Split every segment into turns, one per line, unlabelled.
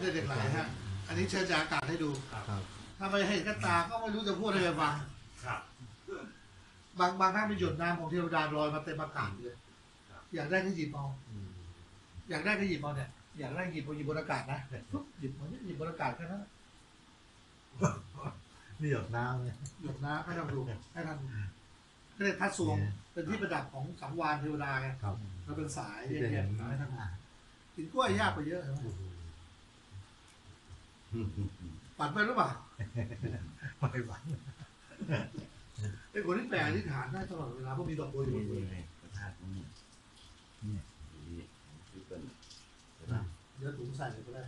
เด็จเหล็กไหลฮะ อันนี้เชิญจากอากาศให้ดู
ครับ
ครับ
ถ้าไม่เห็นกับตาก็ไม่รู้จะพูดอะไรให้ฟัง
ครับ
บางบางท่านมีหยดน้ำของเทวดาลอยมาเต็มอากาศเลย
ครับ
อยากได้ก็หยิบเอาอยากได้ก็หยิบเอาเนี่ย อยากได้หยิบเอาหยิบบนอากาศนะปุ๊บหยิบมันหยิบบนอากาศแค่นั้น
นี่หยดน้ำเนี่ย
หยดน้ำให้ท่านดูให้ท่านดูก็เลยทัดสวงเป็นที่ประดับของสังวานเทวดาไง
ครับ
เราเป็นสาย
ที่
เรีย
จะ
ก
เห็น
ให้ท่านดู
อ่า
กินกล้วยยากกว่าเยอะใช่ไหม ปัดไปหรือเปล่า
ไม่หวัง
เป็นคนที่แปลอธิษฐานได้ตลอดเวลาเพราะมีดอกบัวอยู่บนมือ
พระธาตุนี่
เนี่ย
นี่ที่เป็นใช่ไหม
เดี๋ยวถุงใส่เลยก็ได้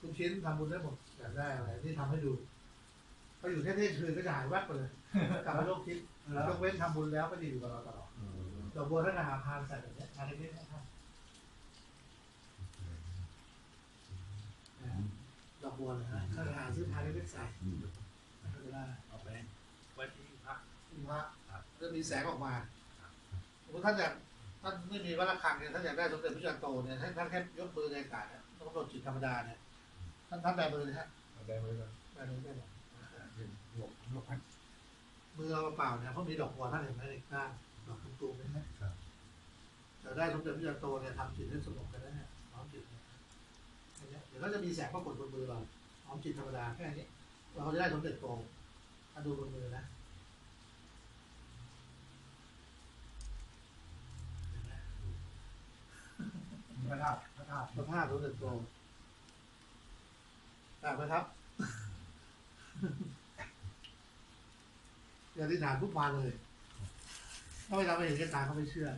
ทุกชิ้นทำบุญได้หมดอยากได้อะไรที่ทำให้ดูก็อยู่แค่เที่ยงคืนก็จะหายแวบไปเลยกลับมาโลกคิดยกเว้นทำบุญแล้วก็จะอยู่กับเราตลอดดอกบัวท่านอาหารพานใส่แบบเนี้ยทานเล็กๆนะครับ บัวนะฮะท่านอาหารซื้อพานเล็กใส่ก็จะได้
เอาไปไว้ที่พระ
มีพระ
ครับ
จะมีแสงออกมาสมมติท่านอยากท่านไม่มีวัดระฆังเนี่ยท่านอยากได้สมเด็จพระจันทร์โตเนี่ยท่านท่านแค่ยกมือในอากาศเนี่ยต้องกำหนดจิตธรรมดาเนี่ยท่านท่านแบมือเลยฮะ
ได้ไว้ก่อน
แบมือได้หมด
หลบหลบ
มือเราเปล่าเนี่ยเพราะมีดอกบัวท่านเห็นไหมในก้านดอกตูมๆเห็นไหม
ครับ
จะได้สมเด็จพระจันทร์โตเนี่ยทำจิตให้สงบกันได้เนี่ยน้อมจิตเนี่ย เนี้ยเดี๋ยวก็จะมีแสงปรากฏบนมือเราน้อมจิตธรรมดาแค่นี้ เราจะได้สมเด็จโตถ้าดูบนมือนะเห็นไหม
พระธาตุพระธาตุ
สภาพรู้สึกโตต่างไหมครับอย่าที่ฐานทุกวันเลยถ้าไม่ทำให้เห็นกับตาเขาไม่เชื่อ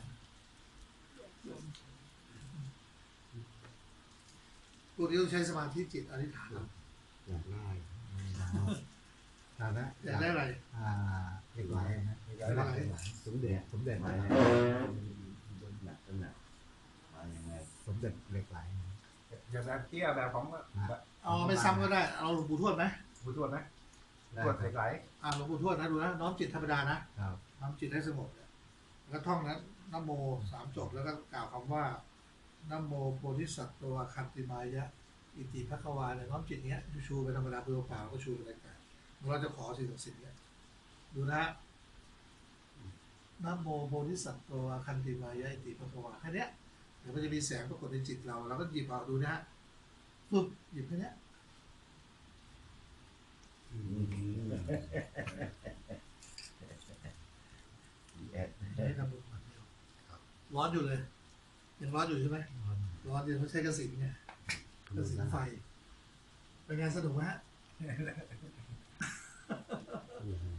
พวกนี้ต้องใช้สมาธิจิตอธิษฐาน
อยากได้
ฐานะ
อยากได้อะไร
อ่าเหล็กไหลนะ
มี
เห
กา
ล็
ร
ก
รัก
ไหลสมเด็จสมเด็จ
มา
นะ
หนักก็หนักมายังไง
สมเด็จเหล็กไหล
อย่างแบบเตี้ยแบบของแบบ
เอาไม่ซ้ำก็ได้เอาหลวงปู่ทวดไหม
ผู้ทวดไหม
ได้
ทวดเหล็กไหล
อ่าหลวงปู่ทวดนะดูนะน้อมจิตธรรมดานะครับน้อมจิตให้สงบเนี่ยแล้วท่องนั้นนะโมสามจบแล้วก็กล่าวคำว่า นะโมโพธิสัตว์ตัวคันติมายะ อิติภควาเนี่ยน้อมจิตเนี้ยชูไปธรรมดาเปล่าเปล่าก็ชูไปเลยกันเราจะขอสิ่งศักดิ์สิทธิ์เนี่ยดูนะฮะนะโมโพธิสัตว์ตัวคันติมายะอิติภควาแค่เนี้ยเดี๋ยวมันจะมีแสงปรากฏในจิตเราเราก็หยิบเอาดูนะฮะปึ๊บหยิบแค่เนี้ย
อืมแอด
ให้ทำบุญก่อนเดียวร้อนอยู่เลย ยังร้อนอยู่ใช่ไหมร้อนอยู่เขาใช้กระสินไงกระสินไฟ เป็นไงสนุกไหมฮะ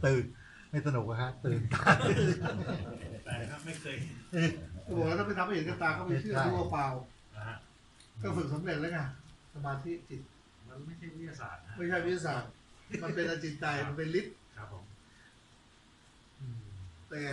ตื่นไม่สนุกอะครับตื่นตา
แต่ถ้าไม่เคย
โอ้โหแล้วถ้าไปทำให้เห็นกับตาก็ไม่เชื่อ
ใช่
ดูว่าเปล่า
นะฮะ
ก็ฝึกสำเร็จแล้วไงสมาธิจิต
มันไม่ใช่วิทยาศาสตร์นะ
ไม่ใช่วิทยาศาสตร์ มันเป็นอจินไตยมันเป็นฤทธิ์
ครับผม
เป็นไง